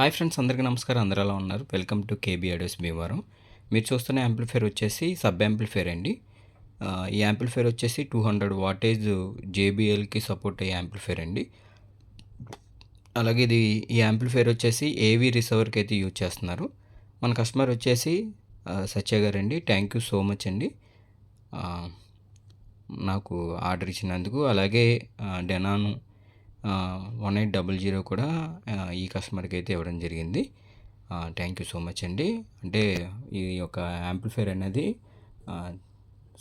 Hi friends అందరికీ నమస్కారం. అందరూ ఎలా ఉన్నారు? Welcome to KB audios Bhimavaram. మీరు చూస్తున్న యాంప్లిఫైర్ వచ్చేసి సబ్ యాంప్లిఫైర్ అండి. ఈ యాంప్లిఫైర్ వచ్చేసి టూ హండ్రెడ్ వాటేజ్ జేబిఎల్కి సపోర్ట్ అయ్యే యాంప్లిఫైర్ అండి. అలాగే ఇది ఈ యాంప్లిఫైర్ వచ్చేసి ఏవీ రిసవర్కి అయితే యూజ్ చేస్తున్నారు. మన కస్టమర్ వచ్చేసి సత్య గారు అండి థ్యాంక్ యూ సో మచ్ అండి. నాకు ఆర్డర్ ఇచ్చినందుకు. అలాగే డెనాను వన్ ఎయిట్ డబల్ జీరో కూడా ఈ కస్టమర్కి అయితే ఇవ్వడం జరిగింది. థ్యాంక్ యూ సో మచ్ అండి. అంటే ఈ యొక్క యాంప్లిఫైర్ అనేది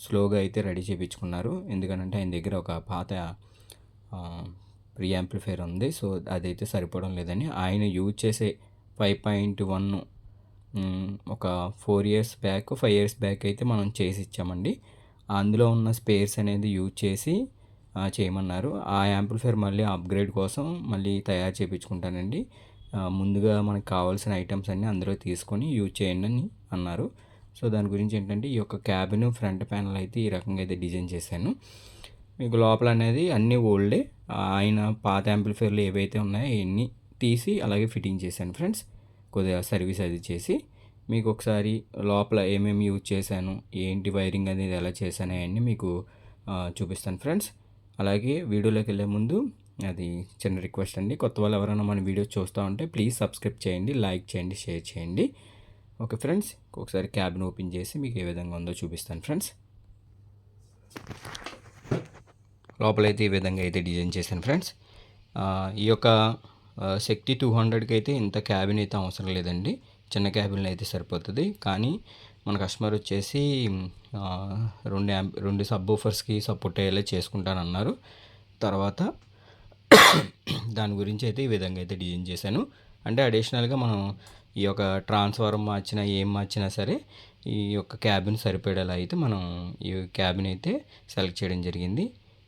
స్లోగా అయితే రెడీ చేయించుకున్నారు ఎందుకంటే ఆయన దగ్గర ఒక పాత ప్రీ యాంప్లిఫైర్ ఉంది. సో అదైతే సరిపోవడం లేదని ఆయన యూజ్ చేసే ఫైవ్ పాయింట్ వన్ ఒక four years back five years back అయితే మనం చేసి ఇచ్చామండి. అందులో ఉన్న స్పేర్స్ అనేది యూజ్ చేసి చేయమన్నారు. ఆ యాంప్లిఫైర్ మళ్ళీ అప్గ్రేడ్ కోసం మళ్ళీ తయారు చేయించుకుంటానండి ముందుగా మనకు కావాల్సిన ఐటమ్స్ అన్నీ అందులో తీసుకొని యూజ్ చేయండి అని అన్నారు. సో దాని గురించి ఏంటంటే ఈ యొక్క క్యాబిన్ ఫ్రంట్ ప్యానల్ అయితే ఈ రకంగా అయితే డిజైన్ చేశాను. మీకు లోపల అనేది అన్నీ ఓల్డే. ఆయన పాత యాంప్లిఫైర్లు ఏవైతే ఉన్నాయో అవన్నీ తీసి అలాగే ఫిట్టింగ్ చేశాను ఫ్రెండ్స్. కొద్దిగా సర్వీస్ అది చేసి మీకు ఒకసారి లోపల ఏమేమి యూజ్ చేశాను ఏంటి వైరింగ్ అనేది ఎలా చేశాను అవన్నీ మీకు చూపిస్తాను ఫ్రెండ్స్. అలాగే వీడియోలోకి వెళ్ళే ముందు అది చిన్న రిక్వెస్ట్ అండి. కొత్త వాళ్ళు ఎవరైనా మన వీడియో చూస్తూ ఉంటే ప్లీజ్ సబ్స్క్రైబ్ చేయండి లైక్ చేయండి షేర్ చేయండి. ఓకే ఫ్రెండ్స్ ఒకసారి క్యాబ్ని ఓపెన్ చేసి మీకు ఏ విధంగా ఉందో చూపిస్తాను ఫ్రెండ్స్. లోపలైతే ఈ విధంగా అయితే డిజైన్ చేశాను ఫ్రెండ్స్. ఈ యొక్క శక్తి టూ హండ్రెడ్కి అయితే ఇంత క్యాబిన్ అయితే అవసరం లేదండి. చిన్న క్యాబిన్ అయితే సరిపోతుంది. కానీ మన కస్టమర్ వచ్చేసి రెండు యాంప్ రెండు సబ్ ఊఫర్స్కి సపోర్ట్ అయ్యేలా చేసుకుంటానన్నారు. తర్వాత దాని గురించి అయితే ఈ విధంగా అయితే డిజైన్ చేశాను. అంటే అడిషనల్గా మనం ఈ యొక్క ట్రాన్స్ఫార్మర్ మార్చినా ఏం మార్చినా సరే ఈ యొక్క క్యాబిన్ సరిపడేలా అయితే మనం ఈ క్యాబిన్ అయితే సెలెక్ట్ చేయడం జరిగింది.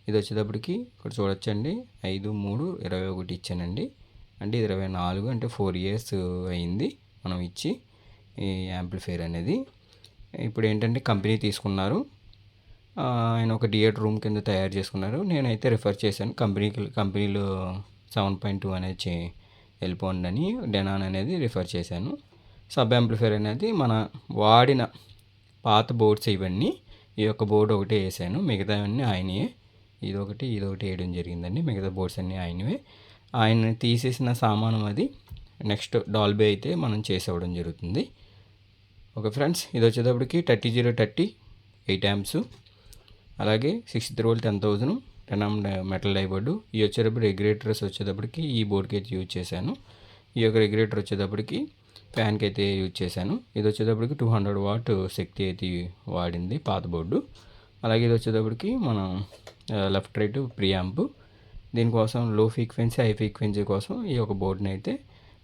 ఇది వచ్చేటప్పటికి ఇక్కడ చూడొచ్చండి. ఐదు మూడు ఇరవై ఒకటి ఇచ్చానండి. అంటే ఇరవై నాలుగు అంటే ఫోర్ ఇయర్స్ అయింది మనం ఇచ్చి ఈ యాంప్లిఫైర్ అనేది. ఇప్పుడు ఏంటంటే కంపెనీ తీసుకున్నారు. ఆయన ఒక డిఎట్ రూమ్ కింద తయారు చేసుకున్నారు. నేనైతే రిఫర్ చేశాను. కంపెనీకి కంపెనీలో సెవెన్ పాయింట్ టూ అనేది చే వెళ్ళిపోండి అని డెనాన్ అనేది రిఫర్ చేశాను. సబ్ యాంప్లిఫైర్ అనేది మన వాడిన పాత బోర్డ్స్ ఇవన్నీ ఈ యొక్క బోర్డు ఒకటే వేసాను. మిగతావన్నీ ఆయనయే. ఇదొకటి ఇదొకటి వేయడం జరిగిందండి. మిగతా బోర్డ్స్ అన్నీ ఆయనవే. ఆయన తీసేసిన సామానం అది నెక్స్ట్ డాల్బే అయితే మనం చేసేవడం జరుగుతుంది. ఓకే ఫ్రెండ్స్ ఇది వచ్చేటప్పటికి thirty zero thirty eight amps అలాగే sixty three volt ten thousand ten amp metal డైబోర్డు ఈ వచ్చేటప్పుడు రెగ్యులేటర్స్ వచ్చేటప్పటికి ఈ బోర్డ్కి అయితే యూజ్ చేశాను. ఈ యొక్క రెగ్యులేటర్ వచ్చేటప్పటికి ఫ్యాన్కి అయితే యూజ్ చేశాను. ఇది వచ్చేటప్పటికి టూ హండ్రెడ్ వాట్ శక్తి అయితే వాడింది పాత బోర్డు. అలాగే ఇది వచ్చేటప్పటికి మనం లెఫ్ట్ రైట్ ప్రియాంప్. దీనికోసం లో ఫ్రీక్వెన్సీ హై ఫ్రీక్వెన్సీ కోసం ఈ యొక్క బోర్డుని అయితే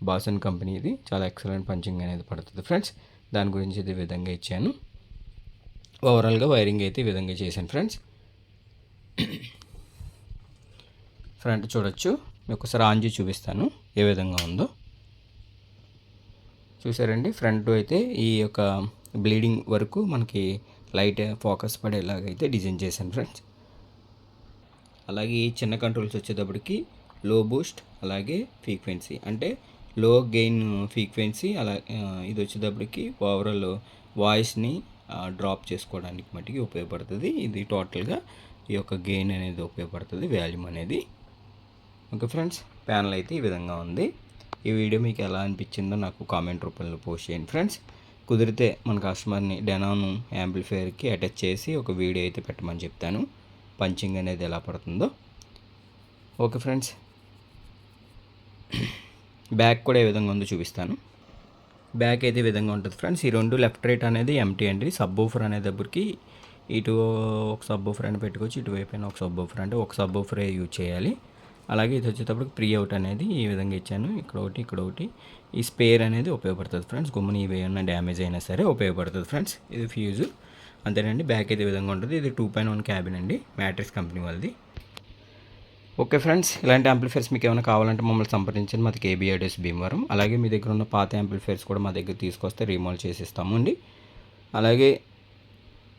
బాసన్ కంపెనీ ఇది చాలా ఎక్సలెంట్ పంచింగ్ అనేది పడుతుంది. ఫ్రెండ్స్ దాని గురించి ఇది విధంగా ఇచ్చాను. ఓవరాల్గా వైరింగ్ అయితే ఈ విధంగా చేశాను ఫ్రెండ్స్ ఫ్రంట్ చూడొచ్చు. మీకు ఒకసారి ఆన్ చేసి చూపిస్తాను. ఏ విధంగా ఉందో. చూసారండి? ఫ్రంట్ అయితే ఈ యొక్క బ్లీడింగ్ వరకు మనకి లైట్ ఫోకస్ పడేలాగైతే డిజైన్ చేశాను ఫ్రెండ్స్ అలాగే ఈ చిన్న కంట్రోల్స్ వచ్చేటప్పటికి లో బూస్ట్ అలాగే ఫ్రీక్వెన్సీ అంటే లో గెయిన్ ఫ్రీక్వెన్సీ అలా ఇది వచ్చేటప్పటికి ఓవరాల్ వాయిస్ని డ్రాప్ చేసుకోవడానికి మట్టికి ఉపయోగపడుతుంది. ఇది టోటల్గా ఈ యొక్క గెయిన్ అనేది ఉపయోగపడుతుంది వాల్యూమ్ అనేది. ఓకే ఫ్రెండ్స్ ప్యానల్ అయితే ఈ విధంగా ఉంది. ఈ వీడియో మీకు ఎలా అనిపించిందో నాకు కామెంట్ రూపంలో పోస్ట్ చేయండి ఫ్రెండ్స్. కుదిరితే మన కస్టమర్ని డెనాను యాంప్లిఫైయర్కి అటాచ్ చేసి ఒక వీడియో అయితే పెట్టమని చెప్తాను. పంచింగ్ అనేది ఎలా పడుతుందో. Okay friends. బ్యాక్ కూడా ఏ విధంగా ఉందో చూపిస్తాను. బ్యాక్ అయితే విధంగా ఉంటుంది ఫ్రెండ్స్. ఈ రెండు లెఫ్ట్ రైట్ అనేది ఎంటీ అండి. సబ్ ఊఫర్ దగ్గరికి ఇటు ఒక సబ్ ఊఫర్ అని పెట్టుకోవచ్చు ఇటువైపు అయినా ఒక సబ్ ఊఫర్ అంటే ఒక సబ్ ఊఫరే యూజ్ చేయాలి. అలాగే ఇది వచ్చేటప్పుడు ప్రీ అవుట్ అనేది ఈ విధంగా ఇచ్చాను. ఇక్కడ ఒకటి ఇక్కడ ఒకటి. ఈ స్పేర్ అనేది ఉపయోగపడుతుంది ఫ్రెండ్స్. గుమ్మని ఇవి ఏమైనా డ్యామేజ్ అయినా సరే ఉపయోగపడుతుంది ఫ్రెండ్స్. ఇది ఫ్యూజు. అంతేనండి. బ్యాక్ అయితే విధంగా ఉంటుంది. ఇది టూ పాయింట్ వన్ క్యాబిన్ అండి. మ్యాట్రిక్స్ కంపెనీ వాళ్ళది. ఓకే ఫ్రెండ్స్ ఇలాంటి యాంప్లిఫైర్స్ మీకు ఏమైనా కావాలంటే మమ్మల్ని సంప్రదించండి. మాది కేబీఆర్డీఎస్ భీమవరం. అలాగే మీ దగ్గర ఉన్న పాత యాంప్లిఫైర్స్ కూడా మా దగ్గర తీసుకొస్తే రీమోల్ చేసి ఇస్తామండి అలాగే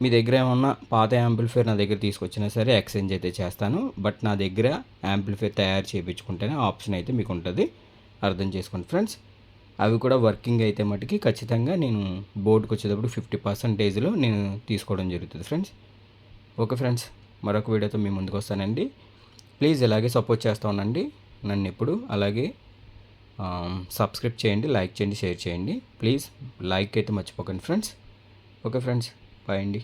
మీ దగ్గర ఏమన్నా పాత యాంప్లిఫైర్ నా దగ్గర తీసుకొచ్చినా సరే ఎక్స్చేంజ్ అయితే చేస్తాను. బట్ నా దగ్గర యాంప్లిఫైర్ తయారు చేయించుకుంటేనే ఆప్షన్ అయితే మీకు ఉంటుంది అర్థం చేసుకోండి ఫ్రెండ్స్. అవి కూడా వర్కింగ్ అయితే మటుకి ఖచ్చితంగా నేను బోర్డుకి వచ్చేటప్పుడు ఫిఫ్టీ పర్సెంటేజ్లో నేను తీసుకోవడం జరుగుతుంది ఫ్రెండ్స్. ఓకే ఫ్రెండ్స్ మరొక వీడియోతో మీ ముందుకు వస్తానండి. ప్లీజ్ ఇలాగే సపోర్ట్ చేస్తూ ఉండండి. నన్ను ఎప్పుడు అలాగే సబ్స్క్రైబ్ చేయండి లైక్ చేయండి షేర్ చేయండి. ప్లీజ్ లైక్ అయితే మర్చిపోకండి ఫ్రెండ్స్. ఓకే ఫ్రెండ్స్ బాయ్ అండి.